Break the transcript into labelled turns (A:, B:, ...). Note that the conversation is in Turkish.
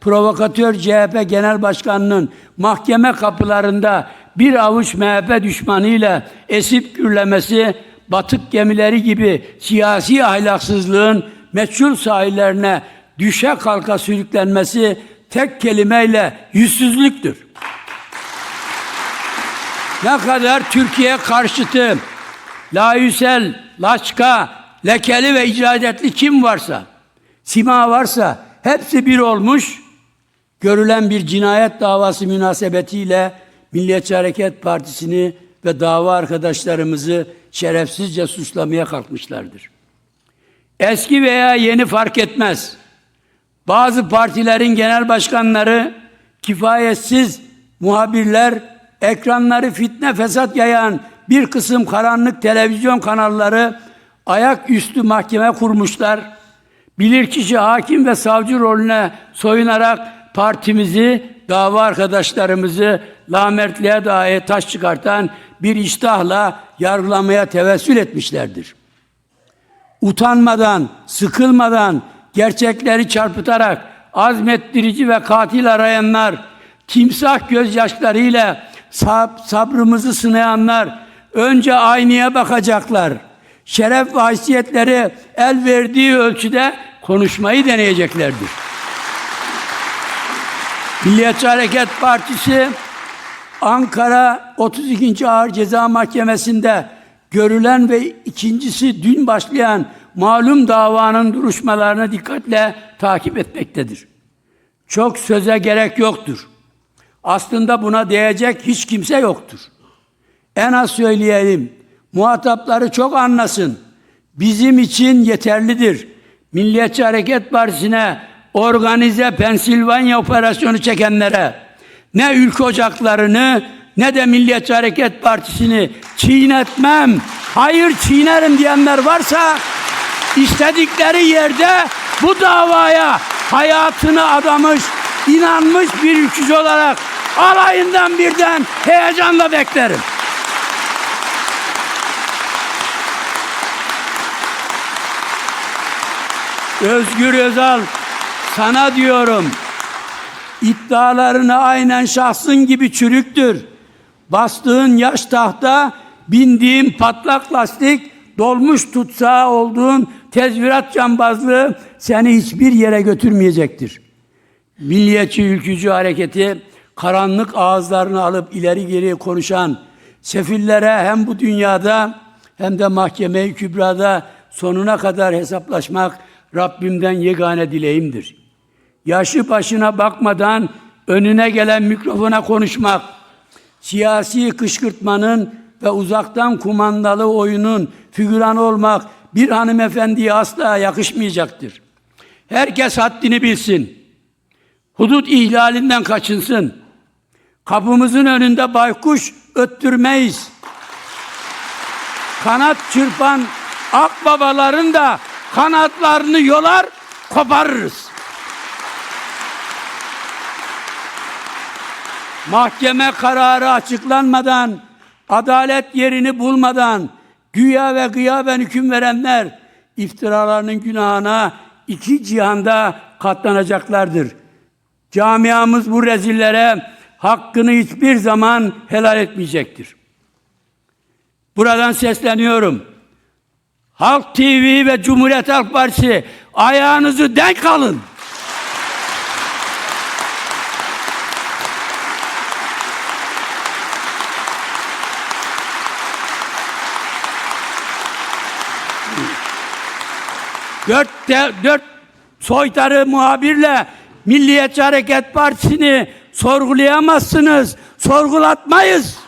A: provokatör CHP Genel Başkanı'nın mahkeme kapılarında bir avuç MHP düşmanıyla esip gürlemesi, batık gemileri gibi siyasi ahlaksızlığın meçhul sahillerine düşe kalka sürüklenmesi tek kelimeyle yüzsüzlüktür. Ne kadar Türkiye karşıtı, layüsel, laçka, lekeli ve icadetli kim varsa, sima varsa hepsi bir olmuş, görülen bir cinayet davası münasebetiyle Milliyetçi Hareket Partisi'ni ve dava arkadaşlarımızı şerefsizce suçlamaya kalkmışlardır. Eski veya yeni fark etmez. Bazı partilerin genel başkanları, kifayetsiz muhabirler, ekranları fitne fesat yayan bir kısım karanlık televizyon kanalları ayaküstü mahkeme kurmuşlar. Bilirkişi hakim ve savcı rolüne soyunarak partimizi, dava arkadaşlarımızı lamertliğe dahi taş çıkartan bir iştahla yargılamaya tevessül etmişlerdir utanmadan, sıkılmadan, gerçekleri çarpıtarak azmettirici ve katil arayanlar, timsah gözyaşlarıyla sab- sabrımızı sınayanlar önce aynaya bakacaklar. Şeref ve haysiyetleri el verdiği ölçüde konuşmayı deneyeceklerdir. Milliyetçi Hareket Partisi Ankara 32. Ağır Ceza Mahkemesi'nde görülen ve ikincisi dün başlayan malum davanın duruşmalarını dikkatle takip etmektedir. Çok söze gerek yoktur. Aslında buna değecek hiç kimse yoktur. En az söyleyelim, muhatapları çok anlasın. Bizim için yeterlidir. Milliyetçi Hareket Partisi'ne organize Pensilvanya operasyonu çekenlere ne ülke ocaklarını ne de Milliyetçi Hareket Partisi'ni çiğnetmem, hayır çiğnerim diyenler varsa istedikleri yerde bu davaya hayatını adamış, inanmış bir ülkücü olarak alayından birden heyecanla beklerim. Özgür Özal sana diyorum iddialarını aynen şahsın gibi çürüktür. Bastığın yaş tahta, bindiğin patlak lastik, dolmuş tutsağı olduğun tezvirat cambazlığı seni hiçbir yere götürmeyecektir. Milliyetçi ülkücü hareketi karanlık ağızlarını alıp ileri geri konuşan sefillere hem bu dünyada hem de mahkeme-i kübrada sonuna kadar hesaplaşmak Rabbimden yegane dileğimdir. Yaşı başına bakmadan önüne gelen mikrofona konuşmak, siyasi kışkırtmanın ve uzaktan kumandalı oyunun figüran olmak bir hanımefendiye asla yakışmayacaktır. Herkes haddini bilsin. Hudut ihlalinden kaçınsın. Kapımızın önünde baykuş öttürmeyiz. Kanat çırpan akbabaların da kanatlarını yolar, koparırız. Mahkeme kararı açıklanmadan, adalet yerini bulmadan güya ve gıyaben hüküm verenler iftiralarının günahına iki cihanda katlanacaklardır. Camiamız bu rezillere hakkını hiçbir zaman helal etmeyecektir. Buradan sesleniyorum. Halk TV ve Cumhuriyet Halk Partisi ayağınızı denk alın. Dört, de, dört soytarı muhabirle Milliyetçi Hareket Partisi'ni sorgulayamazsınız. Sorgulatmayız.